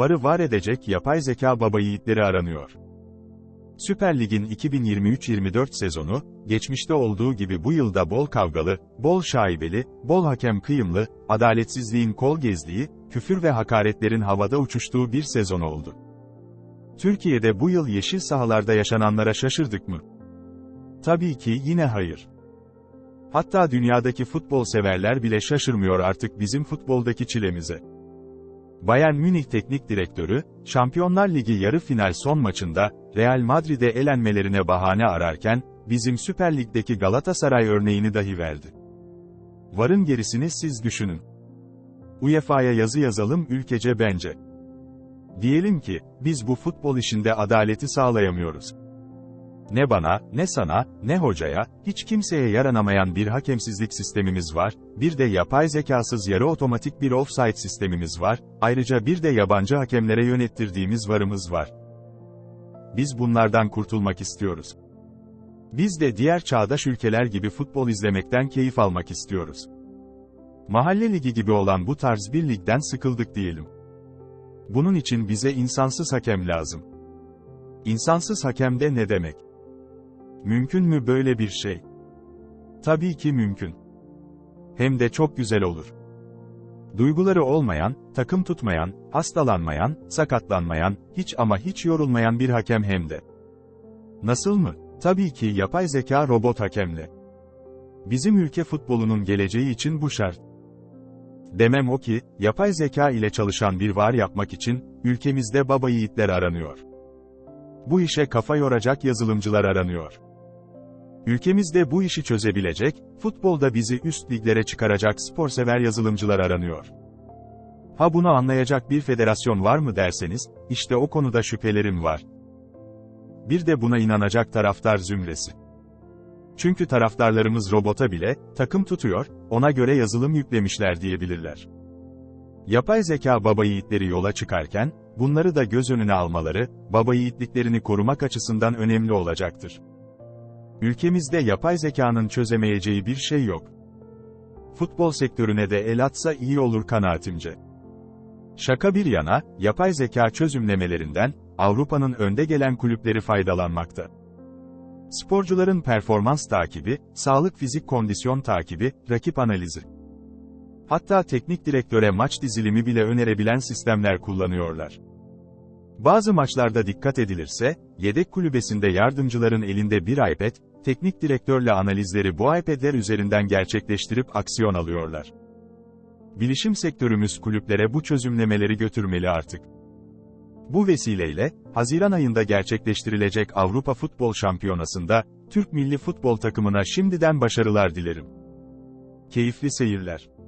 varı var edecek yapay zeka baba yiğitleri aranıyor. Süper Lig'in 2023-24 sezonu, geçmişte olduğu gibi bu yılda bol kavgalı, bol şaibeli, bol hakem kıyımlı, adaletsizliğin kol gezdiği, küfür ve hakaretlerin havada uçuştuğu bir sezon oldu. Türkiye'de bu yıl yeşil sahalarda yaşananlara şaşırdık mı? Tabii ki yine hayır. Hatta dünyadaki futbol severler bile şaşırmıyor artık bizim futboldaki çilemize. Bayern Münih Teknik Direktörü, Şampiyonlar Ligi yarı final son maçında, Real Madrid'e elenmelerine bahane ararken, bizim Süper Lig'deki Galatasaray örneğini dahi verdi. Varın gerisini siz düşünün. UEFA'ya yazı yazalım ülkece bence. Diyelim ki, biz bu futbol işinde adaleti sağlayamıyoruz. Ne bana, ne sana, ne hocaya, hiç kimseye yaranamayan bir hakemsizlik sistemimiz var, bir de yapay zekasız yarı otomatik bir offside sistemimiz var, ayrıca bir de yabancı hakemlere yönettirdiğimiz varımız var. Biz bunlardan kurtulmak istiyoruz. Biz de diğer çağdaş ülkeler gibi futbol izlemekten keyif almak istiyoruz. Mahalle ligi gibi olan bu tarz bir ligden sıkıldık diyelim. Bunun için bize insansız hakem lazım. İnsansız hakem de ne demek? Mümkün mü böyle bir şey? Tabii ki mümkün. Hem de çok güzel olur. Duyguları olmayan, takım tutmayan, hastalanmayan, sakatlanmayan, hiç ama hiç yorulmayan bir hakem hem de. Nasıl mı? Tabii ki yapay zeka robot hakemle. Bizim ülke futbolunun geleceği için bu şart. Demem o ki, yapay zeka ile çalışan bir var yapmak için, ülkemizde baba yiğitler aranıyor. Bu işe kafa yoracak yazılımcılar aranıyor. Ülkemizde bu işi çözebilecek, futbolda bizi üst liglere çıkaracak sporsever yazılımcılar aranıyor. Ha bunu anlayacak bir federasyon var mı derseniz, işte o konuda şüphelerim var. Bir de buna inanacak taraftar zümresi. Çünkü taraftarlarımız robota bile, takım tutuyor, ona göre yazılım yüklemişler diyebilirler. Yapay zeka baba yiğitleri yola çıkarken, bunları da göz önüne almaları, baba yiğitliklerini korumak açısından önemli olacaktır. Ülkemizde yapay zekanın çözemeyeceği bir şey yok. Futbol sektörüne de el atsa iyi olur kanaatimce. Şaka bir yana, yapay zeka çözümlemelerinden, Avrupa'nın önde gelen kulüpleri faydalanmakta. Sporcuların performans takibi, sağlık fizik kondisyon takibi, rakip analizi. Hatta teknik direktöre maç dizilimi bile önerebilen sistemler kullanıyorlar. Bazı maçlarda dikkat edilirse, yedek kulübesinde yardımcıların elinde bir iPad, teknik direktörle analizleri bu iPad'ler üzerinden gerçekleştirip aksiyon alıyorlar. Bilişim sektörümüz kulüplere bu çözümlemeleri götürmeli artık. Bu vesileyle, Haziran ayında gerçekleştirilecek Avrupa Futbol Şampiyonası'nda, Türk milli futbol takımına şimdiden başarılar dilerim. Keyifli seyirler.